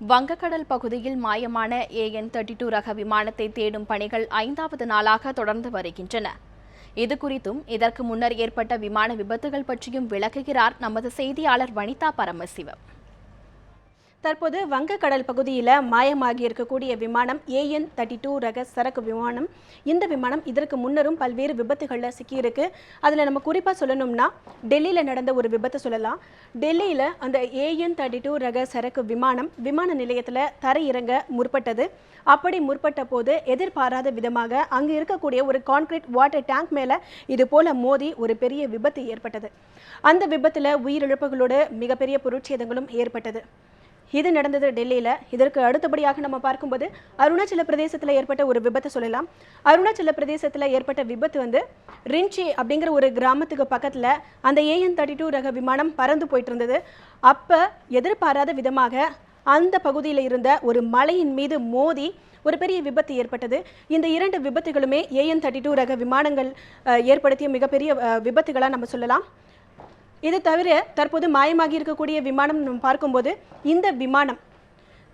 வங்கக்கடல் பகுதியில் மாயமான ஏஎன் தேர்ட்டி டூ ரக விமானத்தை தேடும் பணிகள் ஐந்தாவது நாளாக தொடர்ந்து வருகின்றன. இது குறித்தும் இதற்கு முன்னர் ஏற்பட்ட விமான விபத்துகள் பற்றியும் விளக்குகிறார் நமது செய்தியாளர் வனிதா பரமசிவம். தற்போது வங்கக்கடல் பகுதியில் மாயமாகி இருக்கக்கூடிய விமானம் ஏஎன் தேர்ட்டி டூ ரக சரக்கு விமானம். இந்த விமானம் இதற்கு முன்னரும் பல்வேறு விபத்துகளில் சிக்கியிருக்கு. அதில் நம்ம குறிப்பாக சொல்லணும்னா டெல்லியில் நடந்த ஒரு விபத்தை சொல்லலாம். டெல்லியில் அந்த ஏஎன் தேர்ட்டி டூ ரக சரக்கு விமானம் விமான நிலையத்தில் தரையிறங்க முற்பட்டது. அப்படி முற்பட்ட போது எதிர்பாராத விதமாக அங்கு இருக்கக்கூடிய ஒரு கான்கிரீட் வாட்டர் டேங்க் மேலே இது போல மோதி ஒரு பெரிய விபத்து ஏற்பட்டது. அந்த விபத்தில் உயிரிழப்புகளோடு மிகப்பெரிய பொருட்சேதங்களும் ஏற்பட்டது. இது நடந்தது டெல்லியில். இதற்கு அடுத்தபடியாக நம்ம பார்க்கும்போது அருணாச்சல பிரதேசத்தில் ஏற்பட்ட ஒரு விபத்தை சொல்லலாம். அருணாச்சல பிரதேசத்தில் ஏற்பட்ட விபத்து வந்து ரின்ச்சி அப்படிங்கிற ஒரு கிராமத்துக்கு பக்கத்தில் அந்த ஏஎன் தேர்ட்டி டூ ரக விமானம் பறந்து போயிட்டு இருந்தது அப்போ எதிர்பாராத விதமாக அந்த பகுதியில் இருந்த ஒரு மலையின் மீது மோதி ஒரு பெரிய விபத்து ஏற்பட்டது. இந்த இரண்டு விபத்துகளுமே ஏஎன் தேர்ட்டி டூ ரக விமானங்கள் ஏற்படுத்திய மிகப்பெரிய விபத்துகளாக நம்ம சொல்லலாம். இது தவிர தற்போது மாயமாகி இருக்கக்கூடிய விமானம் நம்ம பார்க்கும்போது இந்த விமானம்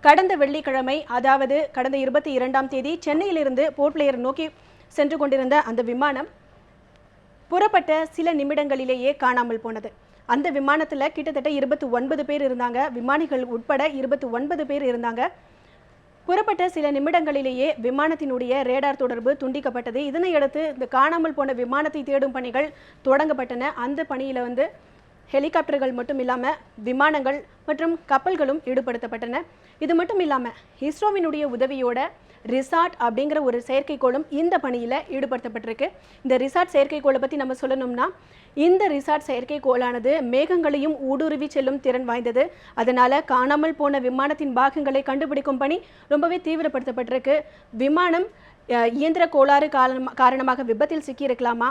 கடந்த வெள்ளிக்கிழமை அதாவது கடந்த இருபத்தி இரண்டாம் தேதி சென்னையிலிருந்து போர்ட் பிளேயர் நோக்கி சென்று கொண்டிருந்த அந்த விமானம் புறப்பட்ட சில நிமிடங்களிலேயே காணாமல் போனது. அந்த விமானத்தில் கிட்டத்தட்ட இருபத்தி ஒன்பது பேர் இருந்தாங்க. விமானிகள் உட்பட இருபத்தி ஒன்பது பேர் இருந்தாங்க. புறப்பட்ட சில நிமிடங்களிலேயே விமானத்தினுடைய ரேடார் தொடர்பு துண்டிக்கப்பட்டது. இதனையடுத்து இந்த காணாமல் போன விமானத்தை தேடும் பணிகள் தொடங்கப்பட்டன. அந்த பணியில் வந்து ஹெலிகாப்டர்கள் மட்டும் இல்லாமல் விமானங்கள் மற்றும் கப்பல்களும் ஈடுபடுத்தப்பட்டன. இது மட்டும் இல்லாமல் இஸ்ரோவினுடைய உதவியோட ரிசார்ட் அப்படிங்கிற ஒரு செயற்கைக்கோளும் இந்த பணியில் ஈடுபடுத்தப்பட்டிருக்கு. இந்த ரிசார்ட் செயற்கைக்கோளை பற்றி நம்ம சொல்லணும்னா இந்த ரிசார்ட் செயற்கைக்கோளானது மேகங்களையும் ஊடுருவி செல்லும் திறன் வாய்ந்தது. அதனால் காணாமல் போன விமானத்தின் பாகங்களை கண்டுபிடிக்கும் பணி ரொம்பவே தீவிரப்படுத்தப்பட்டிருக்கு. விமானம் இயந்திர கோளாறு காரணமா காரணமாக விபத்தில் சிக்கியிருக்கலாமா?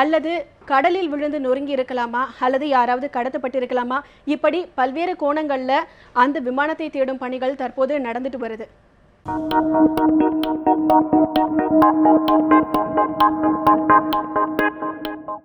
அல்லது கடலில் விழுந்து நொறுங்கி இருக்கலாமா? அல்லது யாராவது கடத்தப்பட்டிருக்கலாமா? இப்படி பல்வேறு கோணங்களில் அந்த விமானத்தை தேடும் பணிகள் தற்போது நடந்துட்டு வருது. Thank you.